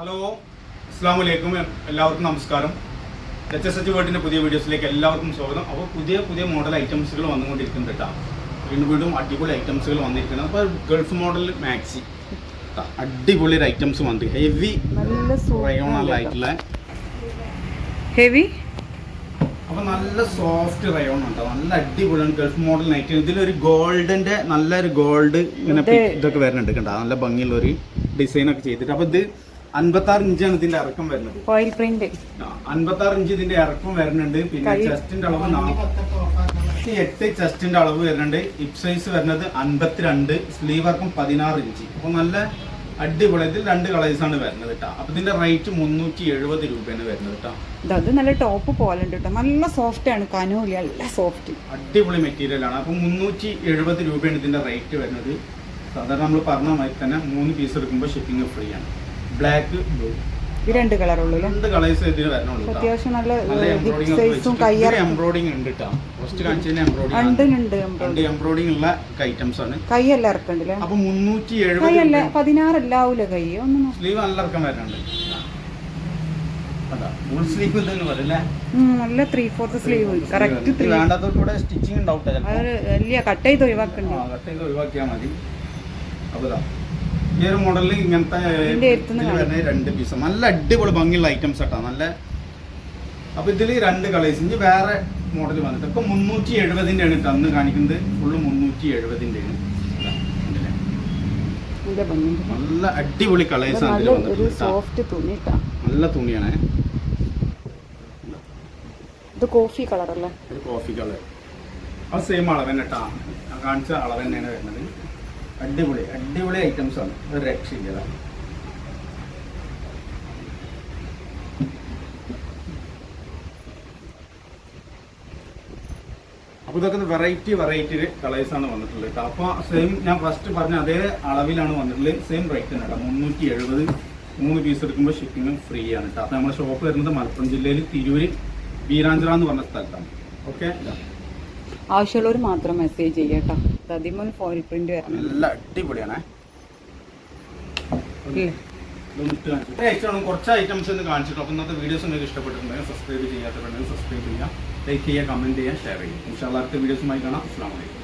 Hello അസ്സാം വലൈക്കും എല്ലാവർക്കും നമസ്കാരം. എച്ച് എസ് എച്ച് വേർഡിന്റെ പുതിയ വീഡിയോസിലേക്ക് എല്ലാവർക്കും സ്വാഗതം. അപ്പോൾ പുതിയ പുതിയ മോഡൽ ഐറ്റംസുകൾ വന്നുകൊണ്ടിരിക്കുന്നുണ്ട് കേട്ടോ വീണ്ടും വീണ്ടും അടിപൊളി ഐറ്റംസുകൾ വന്നിരിക്കുന്നത് അപ്പോൾ ഗൾഫ് മോഡൽ മാക്സി അടിപൊളി ഒരു ഐറ്റംസ് വന്നു ഹെവി നല്ല റയോണായിട്ടുള്ള ഹെവി അപ്പോൾ നല്ല സോഫ്റ്റ് റയോൺ ഉണ്ട്? നല്ല അടിപൊളിയാണ് ഗൾഫ് മോഡൽ നൈറ്റ് ഇതിലൊരു ഗോൾഡിന്റെ നല്ലൊരു ഗോൾഡ് ഇങ്ങനെ ഇതൊക്കെ വരുന്നുണ്ട് കണ്ടോ? നല്ല ഭംഗിയുള്ള ഒരു ഡിസൈൻ ഒക്കെ ചെയ്തിട്ട്. അപ്പോൾ ഇത് അൻപത്താറ് ഇഞ്ചാണ് ഇതിന്റെ ഇറക്കം വരുന്നത്. ഓയിൽ പ്രിന്റ് അൻപത്തി ആറ് ഇഞ്ച് ഇതിന്റെ ഇറക്കം വരുന്നുണ്ട്. പിന്നെ ചെസ്റ്റിന്റെ അളവ് നാൽപ്പത്തി എട്ട് ചെസ്റ്റിന്റെ അളവ് വരുന്നുണ്ട്. ഹിപ് സൈസ് വരുന്നത് അൻപത്തിരണ്ട് സ്ലീവ് വർക്കും പതിനാറ് ഇഞ്ച്. അപ്പൊ നല്ല അടിപൊളി. ഇതിൽ രണ്ട് കളേഴ്സ് ആണ് വരുന്നത് കേട്ടോ അപ്പൊ ഇതിന്റെ റേറ്റ് മുന്നൂറ്റി എഴുപത് രൂപയാണ് വരുന്നത് കേട്ടോ അത് നല്ല ടോപ്പ് പോലെ ഉണ്ട് കേട്ടോ നല്ല സോഫ്റ്റ് ആണ്. കനൂല നല്ല സോഫ്റ്റ് അടിപൊളി മെറ്റീരിയൽ ആണ്. അപ്പൊ മുന്നൂറ്റി എഴുപത് രൂപയാണ് ഇതിന്റെ റേറ്റ് വരുന്നത്. സാധാരണ നമ്മൾ പറഞ്ഞ മാതിരി തന്നെ മൂന്ന് പീസ് എടുക്കുമ്പോൾ ഷിപ്പിംഗ് ഫ്രീ ആണ്. ബ്ലാക്ക് ബ്ലൂ ഈ രണ്ട് കളറുള്ളൂ രണ്ട് കളേഴ്സ് ഇതിന് വരണുള്ളൂ. അത്യാവശ്യം നല്ല സൈസും എംബ്രോയിഡിംഗ് ഉണ്ട് കേട്ടോ ഫസ്റ്റ് കാണിച്ചതിന് എംബ്രോയിഡിംഗ് എംബ്രോയിഡിംഗ് ഉള്ള ഐറ്റംസ് ആണ്. കൈയെല്ലാം ഇറക്കണ്ടല്ലേ? അപ്പൊ മുന്നൂറ്റി കൈയല്ല എഴുപത് പതിനാറല്ല ആവൂല കൈ? ഒന്ന് സ്ലീവ് നല്ല ഇറക്കം വരണുണ്ട് നല്ല three fourth sleeve correct stitching ഉണ്ടാവും വലിയ കട്ട് ചെയ്ത് ഒഴിവാക്കണ്ടോ? കട്ട് ചെയ്ത് ഒഴിവാക്കിയാൽ മതി. അപ്പൊ. ഈ ഒരു മോഡലിൽ ഇങ്ങനത്തെ രണ്ട് പീസ് നല്ല അടിപൊളി ഭംഗിയുള്ള ഐറ്റംസ് ആട്ടോ. നല്ല അപ്പൊ ഇതിൽ രണ്ട് കളേഴ്സ് ഇനി വേറെ മോഡൽ വന്നിട്ട് ഇപ്പൊ മുന്നൂറ്റി എഴുപതിന്റെ ആണ് തന്ന് കാണിക്കുന്നത്. ഫുള്ള് മുന്നൂറ്റി എഴുപതിന്റെ ആണ്? നല്ല അടിപൊളി കളേഴ്സ് ആണ് സോഫ്റ്റ് തുണി. നല്ല തുണിയാണ്. ഇത് കോഫി കളർ അല്ലേ? ഒരു കോഫി കളർ അത് സെയിം അളവ് തന്നെ കേട്ടാ കാണിച്ച അളവ് തന്നെയാണ് വരുന്നത്. അടിപൊളി അടിപൊളി ഐറ്റംസ് ആണ്. ഒരു രക്ഷയില്ല അപ്പോൾ ഇതൊക്കെ വെറൈറ്റി വെറൈറ്റി കളേഴ്സ് ആണ് വന്നിട്ടുള്ളത് കേട്ടോ. അപ്പോൾ സെയിം ഞാൻ ഫസ്റ്റ് പറഞ്ഞ അതേ അളവിലാണ് വന്നിട്ടുള്ളത്. സെയിം റേറ്റ് തന്നെ കേട്ടോ. മുന്നൂറ്റി എഴുപത് മൂന്ന് പീസ് എടുക്കുമ്പോൾ ഷിപ്പിങ്ങും ഫ്രീ ആണ് കേട്ടോ. അപ്പോൾ നമ്മുടെ ഷോപ്പ് വരുന്നത് മലപ്പുറം ജില്ലയിൽ തിരൂര് വീരാഞ്ചിറ എന്ന് പറഞ്ഞ സ്ഥലത്താണ്. ഓക്കെ ആവശ്യമുള്ളവർ മാത്രം മെസ്സേജ് ചെയ്യട്ടോ അതിമൂൽ ഫോയിൽ പ്രിന്റ് വരണം. നല്ല അടിപൊളിയാണ്. കുറച്ച് ഐറ്റംസ് ഒന്ന് കാണിച്ചിട്ട് അപ്പോൾ ഇന്നത്തെ വീഡിയോസ് നിങ്ങൾക്ക് ഇഷ്ടപ്പെട്ടിട്ടുണ്ടെങ്കിൽ സബ്സ്ക്രൈബ് ചെയ്യാത്തവരുണ്ടെങ്കിൽ സബ്സ്ക്രൈബ് ചെയ്യുക. ലൈക്ക് ചെയ്യുക കമന്റ് ചെയ്യുക ഷെയർ ചെയ്യുക. ഇൻഷാല്ലാത്ത അടുത്ത വീഡിയോസുമായി കാണാം. അസ്സാം വലൈക്കും